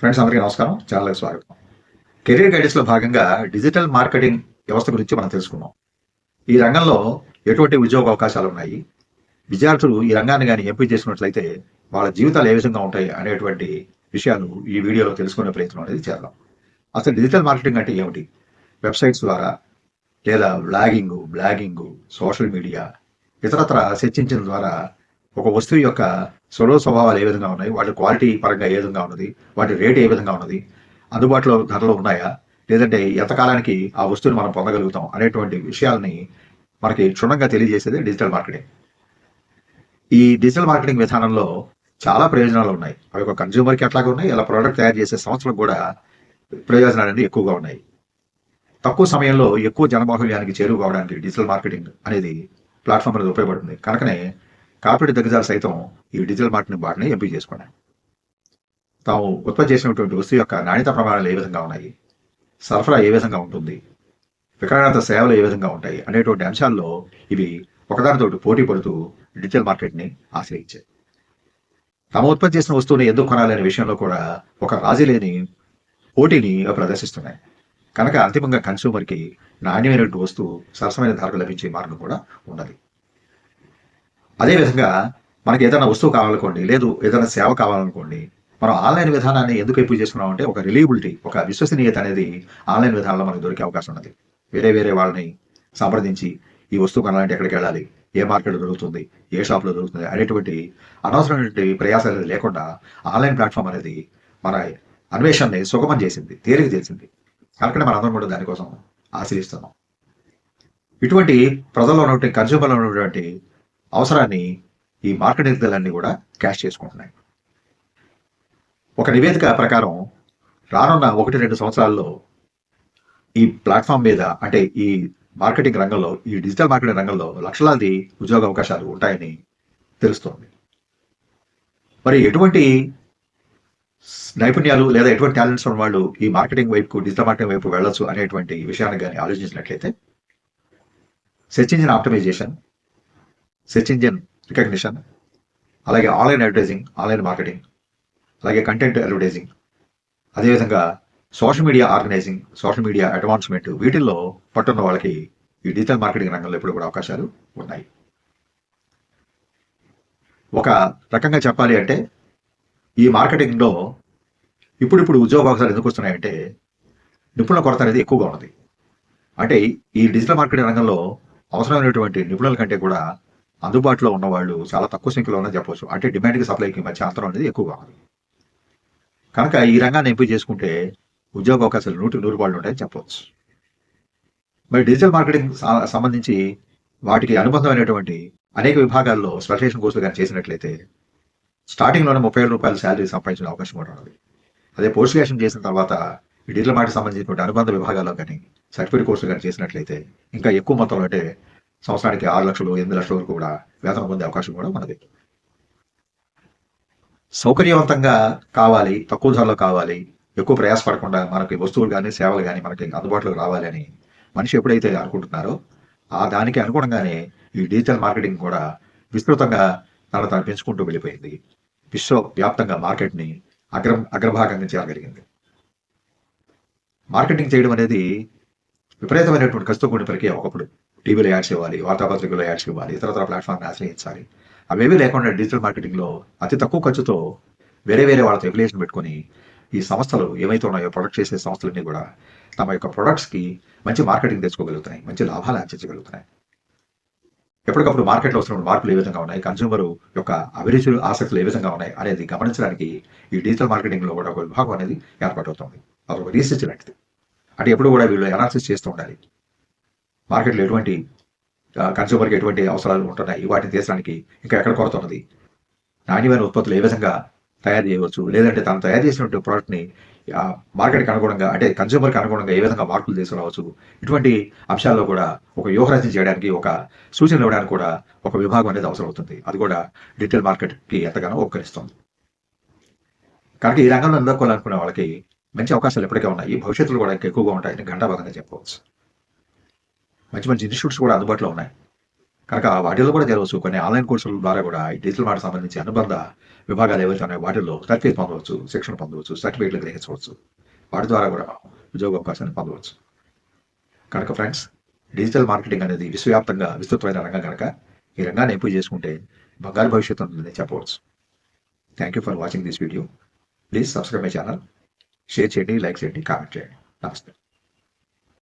Friends అందరికీ నమస్కారం. ఛానల్కి స్వాగతం. కెరీర్ గైడెన్స్లో భాగంగా డిజిటల్ మార్కెటింగ్ వ్యవస్థ గురించి మనం తెలుసుకున్నాం ఈ రంగంలో ఎటువంటి ఉద్యోగ అవకాశాలు ఉన్నాయి? విద్యార్థులు ఈ రంగాన్ని కానీ ఎంపిక చేసుకున్నట్లయితే వాళ్ళ జీవితాలు ఏ విధంగా ఉంటాయి అనేటువంటి విషయాలు ఈ వీడియోలో తెలుసుకునే ప్రయత్నం అనేది చేద్దాం. అసలు డిజిటల్ మార్కెటింగ్ అంటే ఏమిటి? వెబ్సైట్స్ ద్వారా లేదా బ్లాగింగ్ బ్లాగింగ్ సోషల్ మీడియా ఇతరత్ర సెర్చ్ ద్వారా ఒక వస్తువు యొక్క స్వరూప స్వభావాలు ఏ విధంగా ఉన్నాయి? వాటి క్వాలిటీ పరంగా ఏ విధంగా ఉన్నది? వాటి రేట్ ఏ విధంగా ఉన్నది? అందుబాటులో ధరలు ఉన్నాయా? లేదంటే ఎంతకాలానికి ఆ వస్తువుని మనం పొందగలుగుతాం అనేటువంటి విషయాల్ని మనకి క్షుణ్ణంగా తెలియజేసేది డిజిటల్ మార్కెటింగ్ ఈ డిజిటల్ మార్కెటింగ్ విధానంలో చాలా ప్రయోజనాలు ఉన్నాయి. అవి ఒక కన్జ్యూమర్కి అట్లాగా ఉన్నాయి. ఇలా ప్రోడక్ట్ తయారు చేసే సంస్థలకు కూడా ప్రయోజనాలు అనేది ఎక్కువగా ఉన్నాయి. తక్కువ సమయంలో ఎక్కువ జనబాహుళ్యానికి చేరువు కావడానికి డిజిటల్ మార్కెటింగ్ అనేది ప్లాట్ఫామ్ అనేది ఉపయోగపడుతుంది. కనుకనే కార్పొరేట్ దగ్గర సైతం ఈ డిజిటల్ మార్కెటింగ్ బాటని ఎంపిక చేసుకున్నాయి. తాము ఉత్పత్తి చేసినటువంటి వస్తువు యొక్క నాణ్యత ప్రమాణాలు ఏ విధంగా ఉన్నాయి? సరఫరా ఏ విధంగా ఉంటుంది? విక్రయార్థ సేవలు ఏ విధంగా ఉంటాయి? అనేటువంటి అంశాల్లో ఇవి ఒకదానితో పోటీ పడుతూ డిజిటల్ మార్కెట్ని ఆశ్రయించాయి. తాము ఉత్పత్తి చేసిన వస్తువుని ఎందుకు కొనాలనే విషయంలో కూడా ఒక రాజీ లేని పోటీని ప్రదర్శిస్తున్నాయి. కనుక అంతిమంగా కన్సూమర్కి నాణ్యమైనటువంటి వస్తువు సరసమైన ధరకు లభించే మార్గం కూడా ఉన్నది. అదేవిధంగా మనకి ఏదైనా వస్తువు కావాలనుకోండి లేదు ఏదైనా సేవ కావాలనుకోండి మనం ఆన్లైన్ విధానాన్ని ఎందుకు ఎక్కువ చేసుకున్నాం అంటే ఒక రిలీయబిలిటీ ఒక విశ్వసనీయత అనేది ఆన్లైన్ విధానంలో మనకు దొరికే అవకాశం ఉన్నది. వేరే వేరే వాళ్ళని సంప్రదించి ఈ వస్తువు కొనాలంటే ఎక్కడికి వెళ్ళాలి? ఏ మార్కెట్ దొరుకుతుంది? ఏ షాప్లో దొరుకుతుంది? అనేటువంటి అనవసరమైనటువంటి ప్రయాసాలు లేకుండా ఆన్లైన్ ప్లాట్ఫామ్ అనేది మన అన్వేషణని సుగమం చేసింది తేలిక చేసింది. కనుకనే మనందరం కూడా దానికోసం ఆశ్రయిస్తున్నాం ఇటువంటి ప్రజల్లో ఉన్నటువంటి కన్జ్యూమర్లో ఉన్నటువంటి అవసరాన్ని ఈ మార్కెటింగ్ దళాన్ని కూడా క్యాష్ చేసుకుంటున్నాయి. ఒక నివేదిక ప్రకారం రానున్న ఒకటి రెండు సంవత్సరాల్లో ఈ ప్లాట్ఫామ్ మీద అంటే ఈ మార్కెటింగ్ రంగంలో ఈ డిజిటల్ మార్కెటింగ్ రంగంలో లక్షలాది ఉద్యోగ అవకాశాలు ఉంటాయని తెలుస్తోంది. మరి ఎటువంటి నైపుణ్యాలు లేదా ఎటువంటి టాలెంట్స్ ఉన్న వాళ్ళు ఈ మార్కెటింగ్ వైపు డిజిటల్ మార్కెటింగ్ వైపు వెళ్ళొచ్చు అనేటువంటి విషయాన్ని కానీ ఆలోచించినట్లయితే search engine optimisation search engine recognition అలాగే ఆన్లైన్ అడ్వర్టైజింగ్ ఆన్లైన్ మార్కెటింగ్ అలాగే కంటెంట్ అడ్వర్టైజింగ్ అదేవిధంగా social media organising social media advancement వీటిల్లో పట్టున్న వాళ్ళకి ఈ డిజిటల్ మార్కెటింగ్ రంగంలో ఇప్పుడు కూడా అవకాశాలు ఉన్నాయి. ఒక రకంగా చెప్పాలి అంటే ఈ మార్కెటింగ్లో ఇప్పుడిప్పుడు ఉద్యోగ అవకాశాలు ఎందుకు వస్తున్నాయంటే నిపుణుల కొరత అనేది ఎక్కువగా ఉన్నది. అంటే ఈ డిజిటల్ మార్కెటింగ్ రంగంలో అవసరమైనటువంటి నిపుణుల కంటే కూడా అందుబాటులో ఉన్నవాళ్ళు చాలా తక్కువ సంఖ్యలో ఉన్న చెప్పవచ్చు అంటే డిమాండ్కి సప్లైకి మధ్య అంతరం అనేది ఎక్కువగా ఉంది. కనుక ఈ రంగాన్ని ఎంపిక చేసుకుంటే ఉద్యోగ అవకాశాలు నూటికి నూరు వాళ్ళు ఉంటాయని చెప్పవచ్చు మరి డిజిటల్ మార్కెటింగ్ సంబంధించి వాటికి అనుబంధమైనటువంటి అనేక విభాగాల్లో స్పెషలైజేషన్ కోర్సులు కానీ చేసినట్లయితే స్టార్టింగ్లోనే ముప్పై వేల రూపాయల శాలరీ సంపాదించిన అవకాశం కూడా ఉన్నది అదే పోస్ట్ గ్రాడ్యుయేషన్ చేసిన తర్వాత ఈ డిజిటల్ మార్కెట్ సంబంధించినటువంటి అనుబంధ విభాగాల్లో కానీ సర్టిఫికేట్ కోర్సులు కానీ చేసినట్లయితే ఇంకా ఎక్కువ మొత్తంలో అంటే సంవత్సరానికి ఆరు లక్షలు ఎనిమిది లక్షల వరకు కూడా వేతనం పొందే అవకాశం కూడా మనది. సౌకర్యవంతంగా కావాలి తక్కువ ధరలో కావాలి ఎక్కువ ప్రయాసపడకుండా మనకి వస్తువులు కానీ సేవలు కానీ మనకి అందుబాటులోకి రావాలి అని మనిషి ఎప్పుడైతే అనుకుంటున్నారో ఆ దానికి అనుగుణంగానే ఈ డిజిటల్ మార్కెటింగ్ కూడా విస్తృతంగా తను పెంచుకుంటూ వెళ్ళిపోయింది. విశ్వవ్యాప్తంగా మార్కెట్ని అగ్ర అగ్రభాగంగా చేయగలిగింది మార్కెటింగ్ చేయడం అనేది విపరీతమైనటువంటి ఖర్చుతో కూడిన ప్రక్రియ ఒకప్పుడు. టీవీలో యాడ్స్ ఇవ్వాలి వార్తాపత్రికలో యాడ్స్ ఇవ్వాలి ఇతరతర ప్లాట్ఫామ్ని ఆశ్రయించాలి అవేమీ లేకుండా డిజిటల్ మార్కెటింగ్లో అతి తక్కువ ఖర్చుతో వేరే వేరే వాళ్ళతో ఎఫిలియేషన్ పెట్టుకొని ఈ సంస్థలు ఏమైతే ఉన్నాయో ప్రొడక్ట్ చేసే సంస్థలన్నీ కూడా తమ యొక్క ప్రొడక్ట్స్కి మంచి మార్కెటింగ్ తెచ్చుకోగలుగుతున్నాయి మంచి లాభాలు ఆర్జించగలుగుతున్నాయి. ఎప్పటికప్పుడు మార్కెట్లో వస్తున్న మార్పులు ఏ విధంగా ఉన్నాయి కన్జ్యూమర్ యొక్క అభిరుచులు ఆసక్తులు ఏ విధంగా ఉన్నాయి అనేది గమనించడానికి ఈ డిజిటల్ మార్కెటింగ్లో కూడా ఒక విభాగం అనేది ఏర్పాటవుతుంది. అది ఒక రీసెర్చ్ లాంటిది. అంటే ఎప్పుడు కూడా వీళ్ళు అనాలిసిస్ చేస్తూ ఉండాలి. మార్కెట్లో ఎటువంటి కన్స్యూమర్కి ఎటువంటి అవసరాలు ఉంటున్నాయి? వాటిని తీర్చడానికి ఇంకా ఎక్కడ కొరత ఉన్నది? నాణ్యమైన ఉత్పత్తులు ఏ విధంగా తయారు చేయవచ్చు? లేదంటే తను తయారు చేసినటువంటి ప్రోడక్ట్ని మార్కెట్కి అనుగుణంగా అంటే కన్స్యూమర్కి అనుగుణంగా ఏ విధంగా మార్పులు తీసుకురావచ్చు? ఇటువంటి అంశాల్లో కూడా ఒక వ్యూహరచన చేయడానికి ఒక సూచనలు ఇవ్వడానికి కూడా ఒక విభాగం అనేది అవసరం అవుతుంది అది కూడా డిజిటల్ మార్కెట్కి ఎంతగానో ఉపకరిస్తుంది. కనుక ఈ రంగంలో నిలదొక్కోవాలనుకునే వాళ్ళకి మంచి అవకాశాలు ఎప్పటికే ఉన్నాయి. భవిష్యత్తులో కూడా ఇంకా ఎక్కువగా ఉంటాయని ఘంటాబద్ధంగా చెప్పవచ్చు మంచి మంచి ఇన్స్టిట్యూట్స్ కూడా అందుబాటులో ఉన్నాయి. కనుక వాటిల్లో కూడా జరగవచ్చు. కొన్ని ఆన్లైన్ కోర్సుల ద్వారా కూడా ఈ డిజిటల్ మార్కెట్ సంబంధించి అనుబంధ విభాగాలు ఏవైతే ఉన్నాయో వాటిల్లో సర్టిఫికేట్ పొందవచ్చు శిక్షణ పొందవచ్చు సర్టిఫికేట్లు గ్రహించవచ్చు. వాటి ద్వారా కూడా ఉద్యోగ అవకాశాన్ని పొందవచ్చు. కనుక ఫ్రెండ్స్ డిజిటల్ మార్కెటింగ్ అనేది విశ్వవ్యాప్తంగా విస్తృతమైన రంగం కనుక ఈ రంగాన్ని ఎంపిక చేసుకుంటే బంగారు భవిష్యత్తు ఉంటుందని చెప్పవచ్చు. Thank you for watching this video please subscribe my channel share చేయండి లైక్ చేయండి కామెంట్ చేయండి. నమస్తే